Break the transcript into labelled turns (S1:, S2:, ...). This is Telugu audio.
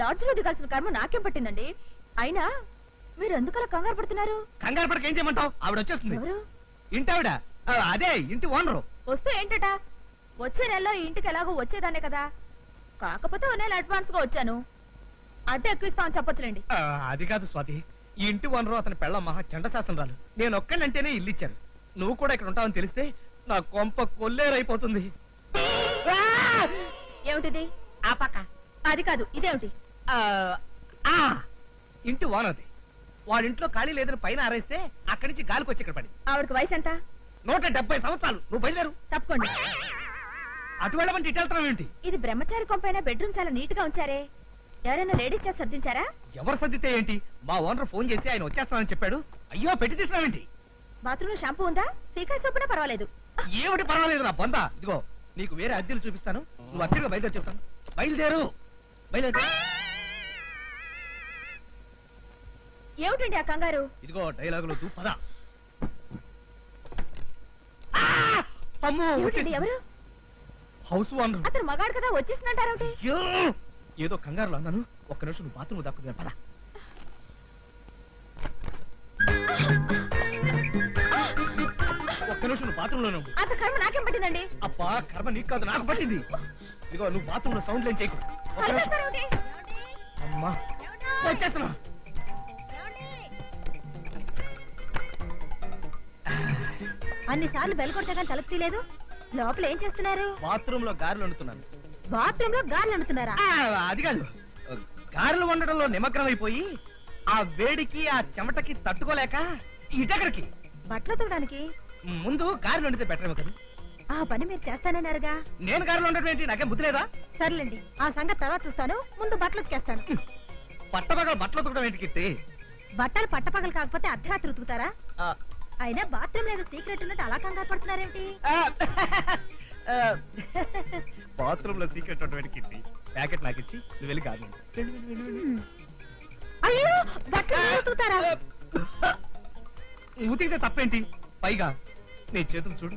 S1: లాడ్జ్లో దిగాల్సిన కర్మ నాకేం పట్టిందండి? అయినా మీరు ఎందుకలా కంగారు పడుతున్నారు?
S2: కంగారు పడక ఏం చేయమంటావు? ఆవిడ వచ్చేస్తుంది.
S1: ఎవరు?
S2: ఇంటి ఆవిడ. ఆ, అదే ఇంటి ఓనరు.
S1: వస్తే ఏంటట? వచ్చే నెలలో ఈ ఇంటికి ఎలాగో వచ్చేదానే కదా. కాకపోతే ఓ నెల అడ్వాన్స్గా వచ్చాను. అద్దె ఎక్కువ చెప్పొచ్చులేండి.
S2: ఆ, అది కాదు స్వాతి. ఈ ఇంటి ఓనరు అతని పెళ్ళ మహా చండశాసనరాలు. నేను ఒక్కనంటేనే ఇల్లు ఇచ్చాను నువ్వు కూడా ఇక్కడ ఉంటావని తెలిస్తే నా కొంప కొల్లేరైపోతుంది!
S1: ఏమిటిది?
S2: ఆ పక్క.
S1: అది కాదు ఇదేమిటి?
S2: ఇంటి ఓనర్ది వాళ్ళ ఇంట్లో ఖాళీ లేదని పైన ఆరేస్తే అక్కడి నుంచి గాలికి వచ్చి ఇక్కడ పడి
S1: ఆవిడకి వయసు ఎంత?
S2: నూట డెబ్బై సంవత్సరాలు. నువ్వు బయలుదేరు.
S1: తప్పకోండి.
S2: అటు వెళ్ళమంటే ఇటు వెళ్తున్నావు ఏంటి?
S1: ఇది బ్రహ్మచారి కొంపైన బెడ్రూమ్ చాలా నీట్గా ఉంచారే. ఎవరైనా లేడీస్ చేసి సర్దించారా?
S2: ఎవరు సర్దితే ఏంటి? మా ఓనర్ ఫోన్ చేసి ఆయన వచ్చేస్తానని చెప్పాడు. అయ్యో పెట్టి తీసినావేంటి
S1: బాత్రూమ్లో షాంపూ ఉందా? సీకాయ సోపునా పర్వాలేదు.
S2: ఏమిటి పర్వాలేదు నా బొంద? ఇదిగో నీకు వేరే అద్దెలు చూపిస్తాను. నువ్వు అద్దెగా బయలుదేరి చెప్తాను. బయలుదేరు. బయలుదేరు.
S1: ఏమిటండి ఆ కంగారు?
S2: ఇదిగో డైలాగులు దూ పద. ఆ! అమ్మో!
S1: ఏమిటండి ఎవరు?
S2: House owner.
S1: అతను మగాడు కదా వచ్చేసిందంటారేమిటి
S2: అయ్యో! ఏదో కంగారులో అన్నాను. ఒక్క నిమిషం నువ్వు బాత్రూమ్ దక్కుతుంది పద. ఒక్క నిమిషం నువ్వు బాత్రూమ్లో నువ్వు
S1: అంత కర్మ నాకేం పట్టిందండి?
S2: అబ్బా కర్మ నీకు కాదు నాకు పట్టింది. ఇదిగో నువ్వు బాత్రూమ్లో సౌండ్ లేని చేయకు ఒక్క నిమిషం.
S1: అరిచేస్తారేమిటి?
S2: అమ్మా! వచ్చేస్తున్నా.
S1: అన్ని సార్లు బెల్ కొడితే కానీ తలుపు తీయలేదు. లోపల ఏం చేస్తున్నారు?
S2: బాత్రూమ్లో గారెలు వండుతున్నాను.
S1: బాత్రూమ్లో అంటున్నారా
S2: ఆ, అది కాదు. గారెలు వండడంలో నిమగ్నం అయిపోయి ఆ వేడికి ఆ చెమటకి తట్టుకోలేక ఇటెక్కడికి
S1: బట్టలు తోడానికి
S2: ముందు గారెలు వండితే బెటర్ కదా.
S1: ఆ పని మీరు చేస్తానన్నారుగా.
S2: నేను గారెలు వండడం ఏంటి? నాకేం బుద్ధి లేదా?
S1: సర్లేండి. ఆ సంగతి తర్వాత చూస్తాను. ముందు బట్టలు ఉతికేస్తాను.
S2: పట్టపగల బట్టలు ఉతకడం ఏంటి కీర్తి?
S1: బట్టలు పట్టపగలు కాకపోతే అర్ధరాత్రి ఉతుకుతారా?
S2: ఆ,
S1: అయినా బాత్రూమ్ లేదు సీక్రెట్ ఉన్నట్టు అలా కంగారు
S2: ఆ, బాత్రూమ్లో సీక్రెట్ ఉన్నటువంటి ప్యాకెట్ నాకు ఇచ్చి నువ్వు వెళ్ళి.
S1: హ్మ్. అయ్యో బట్టలు ఉతుకుతారా?
S2: ఉతికితే తప్పేంటి? పైగా నీ చేతులు చూడు.